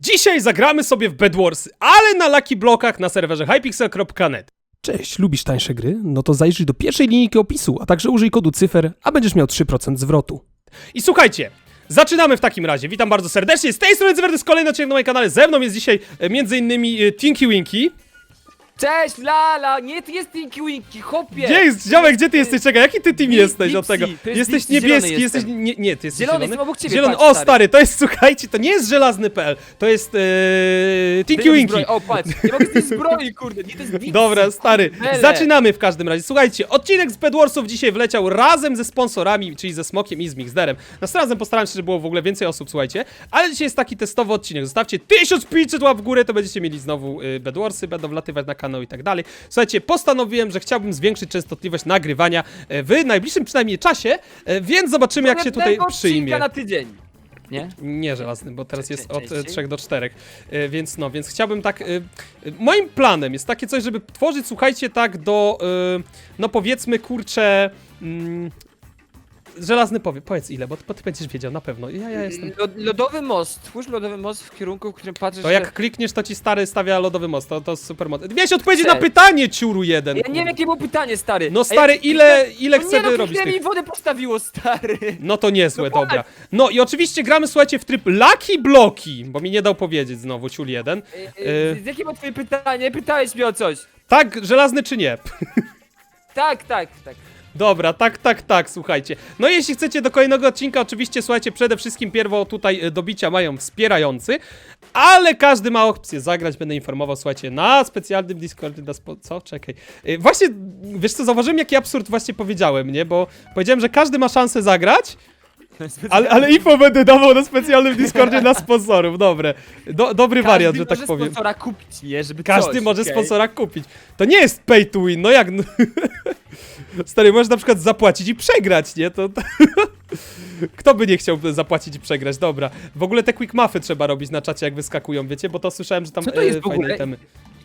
Dzisiaj zagramy sobie w Bedwarsy, ale na Lucky Blockach na serwerze hypixel.net. Cześć, lubisz tańsze gry? No to zajrzyj do pierwszej linijki opisu, a także użyj kodu cyfer, a będziesz miał 3% zwrotu. I słuchajcie, zaczynamy w takim razie. Witam bardzo serdecznie. Z tej strony to jest kolejny odcinek na moim kanale. Ze mną jest dzisiaj e, innymi e, Tinky Winky. Cześć, Lala! Nie, ty jest Tinky Winky, hopie! Gdzie jest, ziomek, gdzie ty jesteś? Czekaj, jaki ty team Dip- jesteś od Dipsy, tego? to jest Jesteś Dipsy, zielony niebieski, jesteś... jestem. Nie, nie, ty jesteś Zielony, zielony. jestem obok ciebie, Zielony, patrz, o stary. stary, to jest, słuchajcie, to nie jest żelazny.pl, to jest e, Tinky Winky. zbroję. O, patrz, nie mogę z tej zbroi, kurde, nie, to jest Dipsy. Dobra, stary, Bele. zaczynamy w każdym razie. Słuchajcie, odcinek z Bedwarsów dzisiaj wleciał razem ze sponsorami, czyli ze Smokiem i z Mixderem. Następnym razem postaram się, żeby było w ogóle więcej osób, słuchajcie. Ale dzisiaj jest taki testowy odcinek. Zostawcie 1500 łap w górę, to będziecie mieli znowu y, Bedwarsy, będą wlatywać na kanał i tak dalej. Słuchajcie, postanowiłem, że chciałbym zwiększyć częstotliwość nagrywania e, w najbliższym przynajmniej czasie, e, więc zobaczymy, jak się tutaj przyjmie. na tydzień. Nie? Nie żelazny, bo teraz jest od częściej? 3 do 4. E, Więc no, więc chciałbym tak. e, e, Moim planem jest takie coś, żeby tworzyć, słuchajcie, tak do. e, No powiedzmy, kurczę. Żelazny powie, powiedz ile, bo ty, bo ty będziesz wiedział na pewno. Ja, ja jestem. Lod, lodowy most, twórz lodowy most w kierunku, w którym patrzysz, To jak klikniesz, to ci stary stawia lodowy most. To, to super moc. Miałeś odpowiedzieć Cześć. na pytanie, ciuru jeden. Ja nie wiem, jakie było pytanie, stary. No stary, ile, ile no chcę nie, no, robić tych? mi wodę postawiło, stary. No to niezłe, No dobra. patrz. No i oczywiście gramy, słuchajcie, w tryb Lucky Bloki, bo mi nie dał powiedzieć znowu, ciul jeden. Y, y, Jakie było twoje pytanie? Pytałeś mnie o coś. Tak, żelazny czy nie? Tak, tak, tak. Dobra, tak, tak, tak, słuchajcie. No jeśli chcecie do kolejnego odcinka, oczywiście, słuchajcie, przede wszystkim pierwo tutaj e, do bicia mają wspierający, ale każdy ma opcję zagrać, będę informował, słuchajcie, na specjalnym Discordzie, na spo... co? Czekaj. E, Właśnie, wiesz co, zauważyłem, jaki absurd właśnie powiedziałem, nie? Bo powiedziałem, że każdy ma szansę zagrać, ale, ale info będę dawał na specjalnym Discordzie dla sponsorów, dobre. Do, dobry Każdy wariant, że tak może powiem. sponsora kupić, nie? Żeby Każdy coś, może okej? sponsora kupić. To nie jest pay to win, no jak? No. Stary, możesz na przykład zapłacić i przegrać, nie? To, to... Kto by nie chciał zapłacić i przegrać? Dobra. W ogóle te quick muffy trzeba robić na czacie, jak wyskakują, wiecie? Bo to słyszałem, że tam Co to jest e, w ogóle? fajne itemy.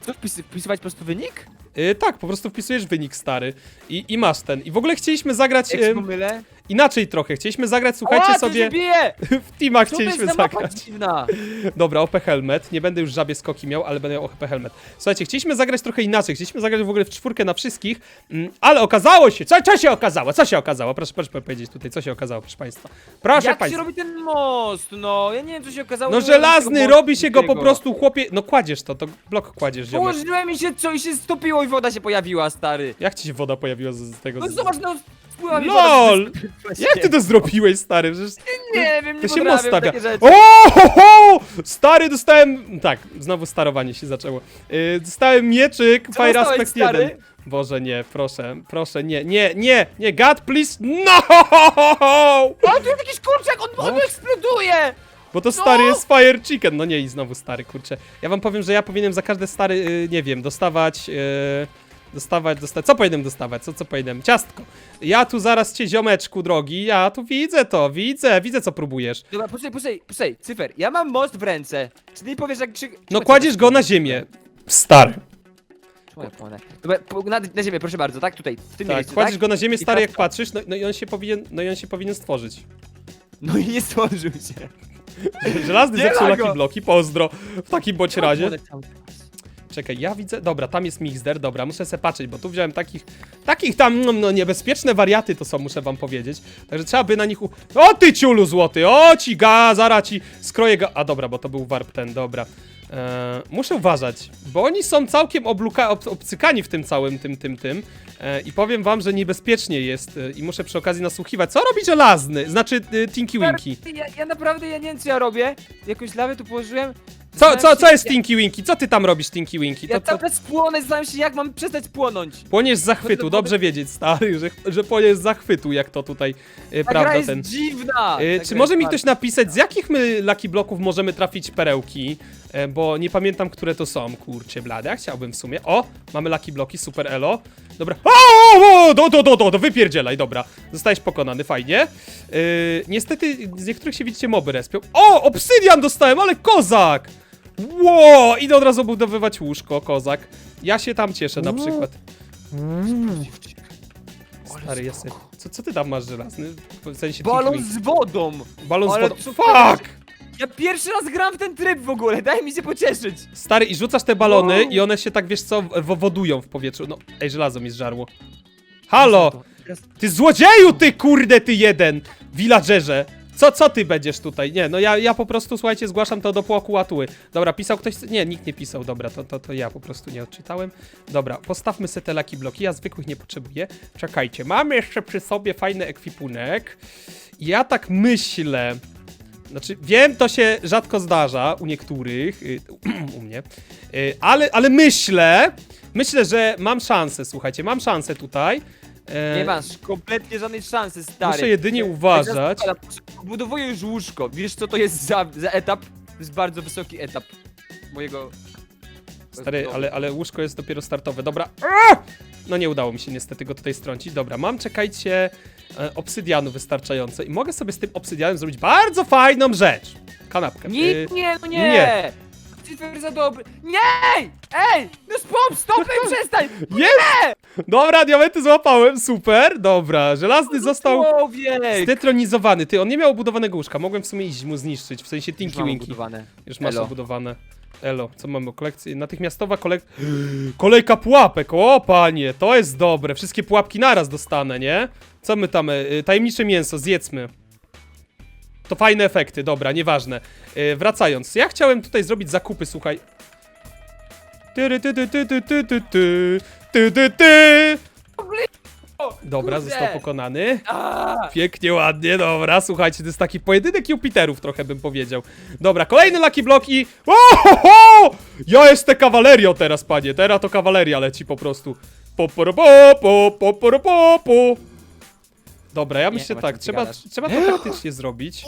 Co, wpis, wpisywać po prostu wynik? E, tak, po prostu wpisujesz wynik, stary. I, I masz ten. I w ogóle chcieliśmy zagrać Jak się pomylę? Inaczej trochę. Chcieliśmy zagrać, słuchajcie o, sobie, bije! w teamach to jest chcieliśmy za mapa zagrać. dziwna? Dobra, OP Helmet. Nie będę już żabie skoki miał, ale będę miał OP Helmet. Słuchajcie, chcieliśmy zagrać trochę inaczej. Chcieliśmy zagrać w ogóle w czwórkę na wszystkich, mm, ale okazało się. Co, co się okazało? Co się okazało? Proszę, proszę powiedzieć tutaj, co się okazało, proszę Państwa. Proszę Jak się Państwa. robi ten most? No, ja nie wiem, co się okazało. No nie żelazny, tego robi się go po mostu prostu, chłopie. No kładziesz to, to blok kładziesz, ziomek. Położyłem mi się co i się stopiło i woda się pojawiła, stary. Jak ci się woda pojawiła z, z tego? No z- zobacz, no, mi LOL! woda. Jak ty to zrobiłeś, stary? Przecież Nie wiem, nie to się potrafię takie rzeczy. O, ho, ho! Stary, dostałem... Tak, znowu starowanie się zaczęło. Yy, dostałem mieczyk, Fire dostałeś, Aspect stary? 1. Boże, nie, proszę, proszę, nie, nie, nie, nie, God, please, no! O, tu jest jakiś kurczak, on, on No. eksploduje! Bo to No! stary jest Fire Chicken. No nie, i znowu stary, kurczę. Ja wam powiem, że ja powinienem za każde stary, yy, nie wiem, dostawać... Yy, dostawać, dostawać. Co powinienem dostawać? Co, co powinienem? Ciastko. Ja tu zaraz cię, ziomeczku drogi, ja tu widzę to, widzę, widzę co próbujesz. Dobra, posłuchaj, posłuchaj, cyfer, ja mam most w ręce. Czy ty powiesz jak krzy... No kładziesz go na ziemię. Stary. Ja płonę? Dobra, po- na, na ziemię, proszę bardzo, tak? Tutaj, w tym Tak, miejscu, kładziesz tak? go na ziemię, I stary, jak kratka. patrzysz, no, no i on się powinien, no i on się powinien stworzyć. No i nie stworzył się. Żelazny Nie zepsuł ma go. bloki, pozdro. W takim bądź razie. Płonę cały czas. Czekaj, ja widzę, dobra, tam jest Mixder, dobra, muszę sobie patrzeć, bo tu wziąłem takich, takich tam, no, no niebezpieczne wariaty to są, muszę wam powiedzieć. Także trzeba by na nich u... O ty ciulu złoty, o ci ga, zara ci skroję ga... A dobra, bo to był warp ten, dobra. Eee, muszę uważać, bo oni są całkiem obluka, ob, obcykani w tym całym, tym, tym, tym. Eee, I powiem wam, że niebezpiecznie jest e, i muszę przy okazji nasłuchiwać. Co robi żelazny? Znaczy y, Tinky Winky. Ja, ja naprawdę, ja nie wiem co ja robię. Jakąś lawę tu położyłem. Co, co, co jest Tinky Winky? Co ty tam robisz, Tinky Winky? Ja To, to, cały czas płonę, zastanawiam się jak mam przestać płonąć. Płoniesz z zachwytu, dobrze wiedzieć, stary, że, że płoniesz z zachwytu, jak to tutaj, e, Ta gra prawda, jest ten... dziwna! E, czy może jest mi bardzo- ktoś napisać, z jakich my Lucky Bloków możemy trafić perełki? E, bo nie pamiętam, które to są, kurcie blade, ja chciałbym w sumie. O, mamy Lucky Bloki, super elo. Dobra, o, o, do, do, do, do, do, wypierdzielaj, dobra. Zostałeś pokonany, fajnie. E, niestety, z niektórych się widzicie moby respią. O, obsydian dostałem, ale kozak! Ło, idę od razu budowywać łóżko, kozak. Ja się tam cieszę na przykład. Ale Stary, ja se... co, co ty tam masz żelazny? W sensie Balon z wodą! Balon z ale wodą. Fuck! Ja pierwszy raz gram w ten tryb w ogóle, daj mi się pocieszyć. Stary, i rzucasz te balony Wow. i one się tak, wiesz co, wodują w powietrzu. No, ej, żelazo mi zżarło. Halo! Ty złodzieju, ty kurde, ty jeden! Villagerze! Co, co ty będziesz tutaj? Nie, no ja, ja po prostu, słuchajcie, zgłaszam to do płakłatuły. Dobra, pisał ktoś? Nie, nikt nie pisał, dobra, to, to, to ja po prostu nie odczytałem. Dobra, postawmy sobie te laki bloki, ja zwykłych nie potrzebuję. Czekajcie, mamy jeszcze przy sobie fajny ekwipunek. Ja tak myślę... Znaczy, wiem, to się rzadko zdarza u niektórych, y, u mnie, y, ale, ale myślę, myślę, że mam szansę, słuchajcie, mam szansę tutaj. E, Nie masz kompletnie żadnej szansy, stary. Muszę jedynie uważać. Budowuję już łóżko. Wiesz co to jest za, za etap? To jest bardzo wysoki etap mojego... Stary, ale, ale łóżko jest dopiero startowe. Dobra. A! No nie udało mi się niestety go tutaj strącić. Dobra, mam, czekajcie, e, obsydianu wystarczająco i mogę sobie z tym obsydianem zrobić bardzo fajną rzecz. Kanapkę. Nie, Y, nie, no nie! nie. Cyfer za dobry. Nie! Ej! No stop, stop, ej, przestań! Jest! Dobra, diamenty złapałem, super. Dobra, żelazny został Człowiek! zdetronizowany. Ty, on nie miał obudowanego łóżka. Mogłem w sumie iść mu zniszczyć, w sensie Już Tinky mam Winky. obudowane. Już masz Elo. obudowane. Elo, co mamy? Kolekcję. Natychmiastowa kolek... kolejka pułapek. O, panie, to jest dobre. Wszystkie pułapki naraz dostanę, nie? Co my tam? y, Tajemnicze mięso, zjedzmy. To fajne efekty, dobra, nieważne. Y, wracając, ja chciałem tutaj zrobić zakupy, słuchaj. Tyry, ty, ty, ty, ty, ty, ty, ty, ty, ty, ty. Dobra, Kurde. został pokonany. A, Pięknie, ładnie, dobra, słuchajcie, to jest taki pojedynek Jupiterów trochę bym powiedział. Dobra, kolejny Lucky Block i... O, ho, ho! Ja jestem kawalerią teraz, panie, teraz to kawaleria leci po prostu. Po, po, po, po, po, po, po, po. Dobra, ja myślę tak, czym ty trzeba, gadasz. trzeba to taktycznie zrobić.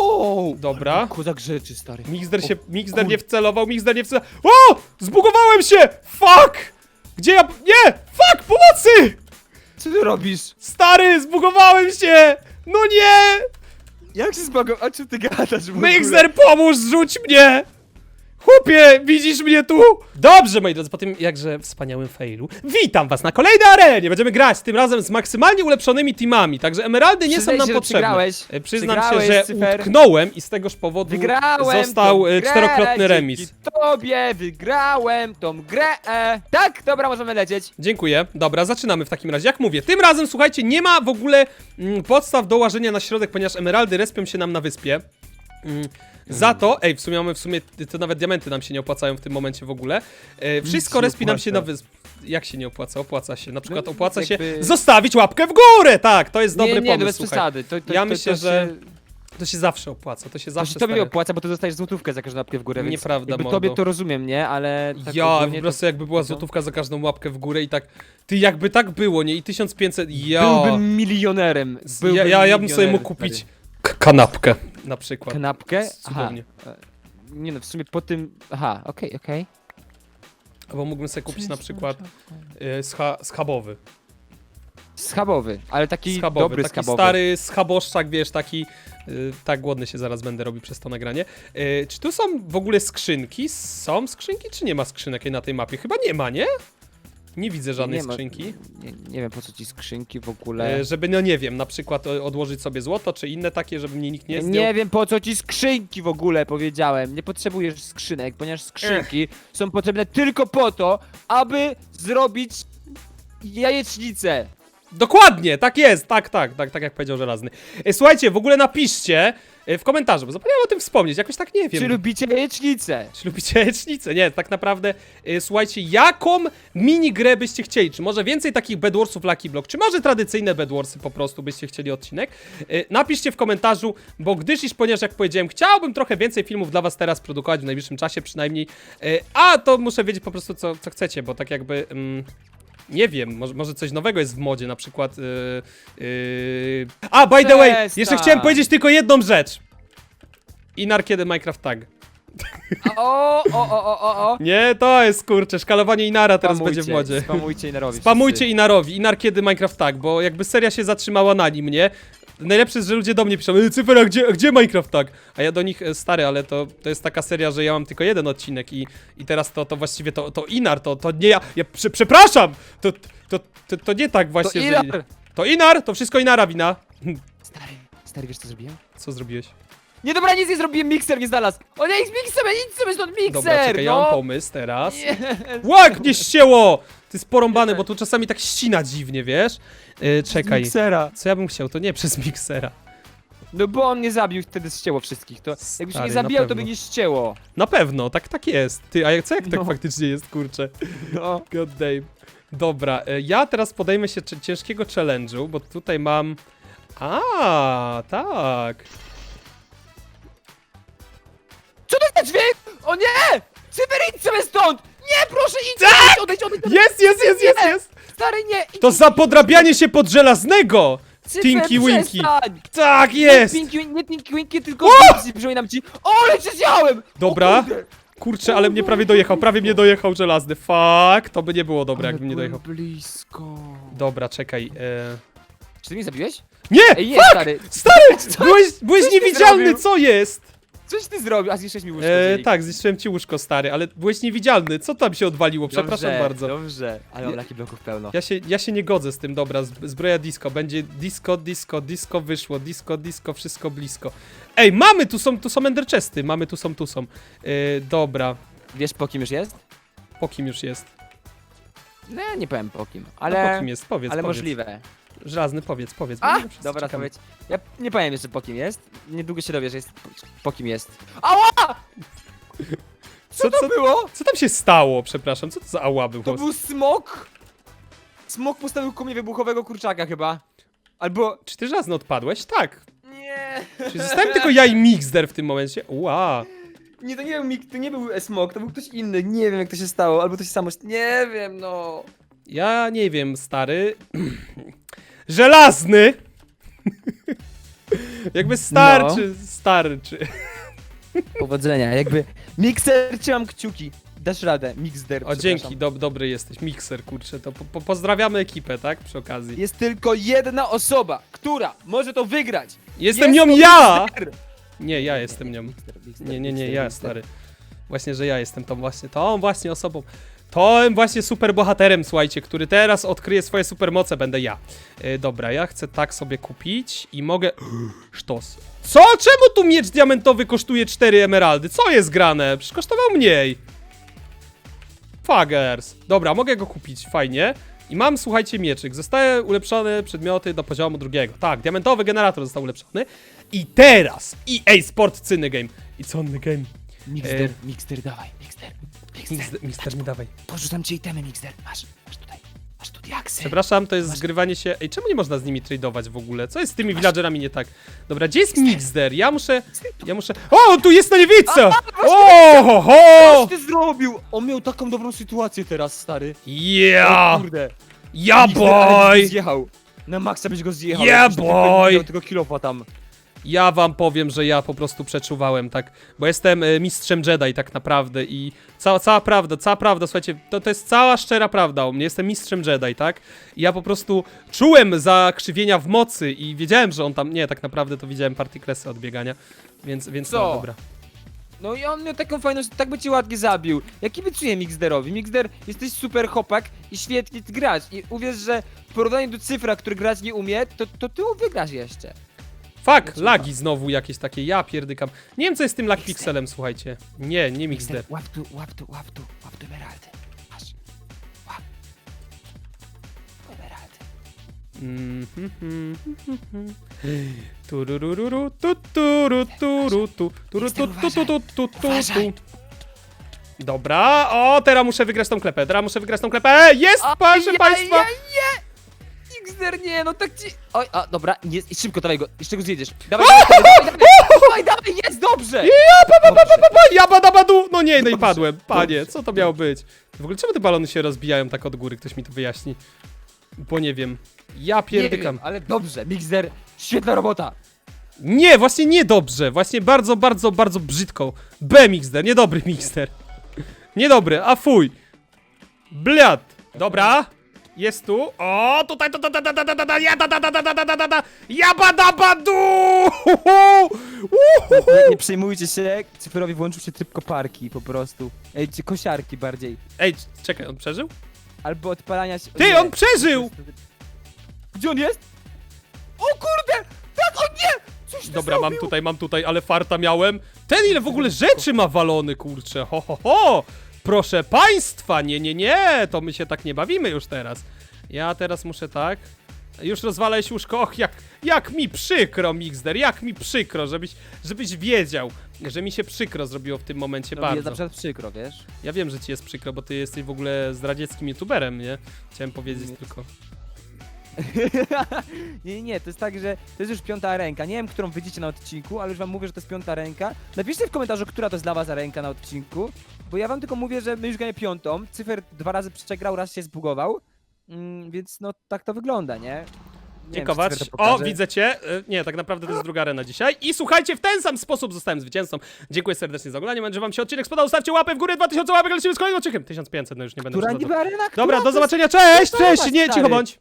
Wow! Dobra. Kozak rzeczy, stary. Mixder się, Mixder nie wcelował, Mixder nie wcelował. O! Zbugowałem się! Fuck! Gdzie ja... Nie! Fuck! Pomocy! Co ty robisz? Stary, zbugowałem się! No nie! Jak się zbagował? A czym ty gadasz w ogóle? Mixer, pomóż, rzuć mnie! Chłopie, widzisz mnie tu? Dobrze, moi drodzy, po tym jakże wspaniałym failu, witam was na kolejnej arenie! Będziemy grać tym razem z maksymalnie ulepszonymi teamami, także emeraldy nie Przyznaj są nam się, że potrzebne. przegrałeś. E, Przyznam Przegrałeś, się, że Cyfer. utknąłem i z tegoż powodu Wygrałem został tą e, grę, czterokrotny dzięki remis. tobie wygrałem tą grę. E, tak, dobra, możemy lecieć. Dziękuję. Dobra, zaczynamy w takim razie. Jak mówię, tym razem, słuchajcie, nie ma w ogóle mm, podstaw do łażenia na środek, ponieważ emeraldy respią się nam na wyspie. Mm, Za to, ej, w sumie mamy w sumie, to nawet diamenty nam się nie opłacają w tym momencie w ogóle. E, wszystko respi nam się na opłaca. wyspie. Jak się nie opłaca? Opłaca się. Na przykład No, opłaca jakby- się zostawić łapkę w górę! Tak, to jest dobry nie, nie, no pomysł. bez słuchaj. przesady. To, to, Ja to, myślę, to że Się, To się zawsze opłaca, to się to zawsze się tobie stary. opłaca, bo ty dostajesz złotówkę za każdą łapkę w górę, więc Nieprawda, jakby mordo. tobie to rozumiem, nie? Ale tak ja, ogólnie po prostu jakby była co? złotówka za każdą łapkę w górę i tak, ty jakby tak było, nie? I 1500, ja... Byłbym milionerem. Byłbym ja, ja, ja bym sobie mógł kupić stary. k- kanapkę na przykład. Kanapkę? Aha. Cudownie. E, Nie no, w sumie po tym... Aha, okej, okej. Albo mógłbym sobie kupić na przykład y, scha schabowy. Schabowy, ale taki Schabowy, dobry taki schabowy. stary schaboszczak, wiesz, taki... Y, tak głodny się zaraz będę robił przez to nagranie. Y, czy tu są w ogóle skrzynki? Są skrzynki, czy nie ma skrzynek na tej mapie? Chyba nie ma, nie? Nie widzę żadnej nie ma- skrzynki. Nie, nie wiem po co ci skrzynki w ogóle. Y, żeby, no nie wiem, na przykład o- odłożyć sobie złoto, czy inne takie, żeby mnie nikt nie zdjął. Nie wiem po co ci skrzynki w ogóle powiedziałem. Nie potrzebujesz skrzynek, ponieważ skrzynki są potrzebne tylko po to, aby zrobić jajecznicę. Dokładnie, tak jest, tak, tak, tak, tak jak powiedział Żelazny. E, Słuchajcie, w ogóle napiszcie e, w komentarzu, bo zapomniałem o tym wspomnieć, jakoś tak nie wiem. Czy lubicie jajecznicę? Czy lubicie jajecznicę? Nie, tak naprawdę, e, słuchajcie, jaką minigrę byście chcieli? Czy może więcej takich Bedwarsów Lucky Block, czy może tradycyjne Bedwarsy po prostu byście chcieli odcinek? E, Napiszcie w komentarzu, bo gdyż iż, ponieważ jak powiedziałem, chciałbym trochę więcej filmów dla was teraz produkować w najbliższym czasie przynajmniej, e, a to muszę wiedzieć po prostu co, co chcecie, bo tak jakby... Mm, nie wiem, może, może coś nowego jest w modzie, na przykład. Yy, yy... A, by the way, Przestań. jeszcze chciałem powiedzieć tylko jedną rzecz. Inar kiedy Minecraft tag. O, o, o, o, o, o. Nie, to jest kurczę, szkalowanie Inara teraz będzie w modzie. Spamujcie Inarowi. Spamujcie wszyscy. Inarowi, Inar kiedy Minecraft tag, bo jakby seria się zatrzymała na nim, nie? Najlepsze jest, że ludzie do mnie piszą, "E, Cyfer, a gdzie, gdzie Minecraft tag? A ja do nich, "E, stary, ale to, to jest taka seria, że ja mam tylko jeden odcinek i, i teraz to, to właściwie to, to Inar, to, to nie ja, ja prze, przepraszam! To, to, to, to nie tak właśnie, że... Inar! To Inar, to wszystko Inara wina. Stary, stary, wiesz co zrobiłem? Co zrobiłeś? Nie, dobra, nic nie zrobiłem, mikser nie znalazł. O nie, sobie, idź sobie stąd, mikser! Dobra, czekaj, ja no. mam pomysł teraz. Nie. Łak, nie ścięło! Ty jest porąbany, bo tu czasami tak ścina dziwnie, wiesz? Yy, czekaj. Miksera. Co ja bym chciał? To nie przez miksera. No bo on mnie zabił, wtedy ścięło wszystkich. To jakby się Stary, nie na zabijał, to pewno. by nie ścięło. Na pewno, tak tak jest. Ty, a jak co jak tak No. faktycznie jest, kurczę? No. God damn. Dobra, e, ja teraz podejmę się ciężkiego challenge'u, bo tutaj mam... A, tak. Co to za dźwięk? O nie! Cyfer, idź sobie stąd! Nie, proszę, idź, Tak! odejdź, odejd, odejdź, Jest, jest, jest, jest, jest! Stary, nie! Idź, To za podrabianie się pod żelaznego! Cyfer, Tinky Winky. przestań! Tak, Nie jest! Pinky, nie Tinky Winky, tylko przypominam ci. O, ale cię zjałem! Dobra. O, kurde. Kurczę, ale mnie prawie dojechał, prawie mnie dojechał żelazny. Fuck, to by nie było dobre, jakby mnie dojechał. blisko. Dobra, czekaj. E... Czy ty mnie zabiłeś? Nie! Ej, nie, stary. Stary! Byłeś, byłeś coś ty niewidzialny, zrobił? co jest? Coś ty zrobił, a zniszczyłeś mi łóżko. E, tak, zniszczyłem ci łóżko, stary, ale byłeś niewidzialny. Co tam się odwaliło? Przepraszam dobrze, bardzo. Dobrze, ale mam laki bloków pełno. Ja się, ja się nie godzę z tym, dobra, z- zbroja disco, będzie disco, disco, disco wyszło, disco, disco, wszystko blisko. Ej, mamy, tu są, tu są ender chesty, mamy, tu są, tu są. Yy, dobra, Wiesz po kim już jest? po kim już jest? No ja nie powiem po kim, Ale... ale, No, po kim jest, powiedz, ale powiedz. możliwe. Żelazny, powiedz, powiedz. bo A, wszyscy dobra, czekamy. powiedz. Ja nie powiem jeszcze po kim jest. Niedługo się dowiesz, że jest po, kim jest. Ała! Co, co, było? co tam się stało, przepraszam, co to za ała było? To był smok? Smok postawił ku mnie wybuchowego kurczaka chyba. Albo... Czy ty żelazny odpadłeś? Tak. Nie. Czy zostałem tylko ja i Mixder w tym momencie? Ła. Nie, to nie był Mik, to nie był smok, to był ktoś inny. Nie wiem jak to się stało, albo to się samo... Nie wiem, no. Ja nie wiem, stary. Żelazny! Jakby starczy, starczy. Powodzenia, jakby... Mikser, trzymam kciuki. Dasz radę, Mixder, O, dzięki, dob dobry jesteś, mikser, kurczę, to po po pozdrawiamy ekipę, tak, przy okazji. Jest tylko jedna osoba, która może to wygrać. Jestem Jest nią to ja! Mixer. Nie, ja jestem nią. Mixer, Mixer, Nie, nie, nie, Mixer, ja, Mixer. stary. Właśnie, że ja jestem tą właśnie, tą właśnie osobą. Tym właśnie super bohaterem, słuchajcie, który teraz odkryje swoje supermoce, będę ja. E, dobra, ja chcę tak sobie kupić i mogę... Sztos. Co? Czemu tu miecz diamentowy kosztuje 4 emeraldy? Co jest grane? Przecież kosztował mniej. Fuggers. Dobra, mogę go kupić, fajnie. I mam, słuchajcie, mieczyk. Zostały ulepszone przedmioty do poziomu drugiego. Tak, diamentowy generator został ulepszony. I teraz EA Sport Cyny Game. It's on the game. Mixter, E. Mixter, dawaj, Mixter. Mixter, Mister, mister mi dawaj. porzucam ci itemy, Mixter. Masz, masz tutaj, masz tu diaksy. Przepraszam, to jest Masz- zgrywanie się... Ej, czemu nie można z nimi tradeować w ogóle? Co jest z tymi villagerami nie tak? Dobra, gdzie jest Mixder? Ja muszę... Ja muszę... O, tu jest na niewidce! O, ho, Co ho! ty zrobił? On miał taką dobrą sytuację teraz, stary. Yeah! O kurde. Ja Mixter, ale byś boy! zjechał. Na maksa byś go zjechał. Yeah, jakbyś tylko boy! miał tego kilofa tam. Ja wam powiem, że ja po prostu przeczuwałem, tak, bo jestem e, mistrzem Jedi tak naprawdę i cała, cała prawda, cała prawda, słuchajcie, to, to jest cała szczera prawda o mnie, jestem mistrzem Jedi, tak? I ja po prostu czułem zakrzywienia w mocy i wiedziałem, że on tam, nie, tak naprawdę to widziałem partykresy od biegania, więc, więc Co? no, dobra. No i on miał taką fajną, tak by cię ładnie zabił. Ja kibicuję Mixderowi. Mixder, jesteś super chłopak i świetnie grać. I uwierz, że w porównaniu do cyfra, który grać nie umie, to, to ty wygrasz jeszcze. Fuck, lagi znowu jakieś takie, ja pierdykam. Nie wiem, co jest z tym lag pixelem, słuchajcie. Nie, nie Mixder. łap tu, łap tu, łap tu, łap tu emeraldy. Masz. Łap. Emeraldy. Mhm, mhm, mhm. Tu, turu, turu, tu, turu, tu, tu, tu, tu, tu, tu, tu. Dobra, o, teraz muszę wygrać tą klepę, teraz muszę wygrać tą klepę. Jest, proszę państwa! Ja, nie! Mixder, nie, no tak ci... Oj, a, dobra, nie, szybko, dawaj go, jeszcze go zjedziesz. Dawaj, dawaj, dawaj, dawaj, dawaj, jest, dobrze! Ja, pa, pa, pa, Dobrze. pa, pa, ja badabadu! No nie, no i padłem. Panie, co to miało być? W ogóle czemu te balony się rozbijają tak od góry? Ktoś mi to wyjaśni. Bo nie wiem. Ja Nie pierdykam. wiem, ale dobrze, Mixder, świetna robota. Nie, właśnie nie dobrze. Właśnie bardzo, bardzo, bardzo brzydko. B mixder, niedobry mixder. Niedobry, a fuj. Bliad. Dobra. Jest tu. O, tutaj, to, to, to, to, to, to, to, ja, da, da, da, da, da, da, da, da, da. Jabadabadu! Nie, nie przejmujcie się, cyfrowi włączył się tryb koparki po prostu. Ej, czy kosiarki bardziej. Ej, czekaj, on przeżył? Albo odpalania się... Ty, on przeżył! Gdzie on jest? O kurde! Tak, o nie! Coś Dobra, mam tutaj, mam tutaj, ale farta miałem. Ten ile w ogóle rzeczy ma walony, kurczę. Ho, ho, ho. Proszę państwa, nie, nie, nie, to my się tak nie bawimy już teraz. Ja teraz muszę tak. Już rozwalałeś łóżko. Och, jak, jak mi przykro, Mixder, jak mi przykro, żebyś, żebyś wiedział, że mi się przykro zrobiło w tym momencie No, jest bardzo. na przykład przykro, wiesz? Ja wiem, że ci jest przykro, bo ty jesteś w ogóle zdradzieckim youtuberem, nie? Chciałem powiedzieć Nie. tylko. nie, nie, nie, to jest tak, że to jest już piąta ręka. Nie wiem, którą wyjdziecie na odcinku, ale już wam mówię, że to jest piąta ręka. Napiszcie w komentarzu, która to jest dla was ręka na odcinku, bo ja wam tylko mówię, że my już gramy piątą. Cyfer dwa razy przegrał, raz się zbugował, mm, więc no tak to wygląda, nie? Nie wiem, czy Dziękować. Cyfer to O, pokaże. widzę cię. E, Nie, tak naprawdę to jest druga arena dzisiaj. I słuchajcie, w ten sam sposób zostałem zwycięzcą. Dziękuję serdecznie za oglądanie. Mam nadzieję, że wam się odcinek spodobał. Stawcie łapę w górę, 2000 łapek, lecimy z kolejnym odcinkiem. 1500, no już nie będę Która niby arena? Dobra, Która do to zobaczenia, cześć, cześć, nie, cicho bądź.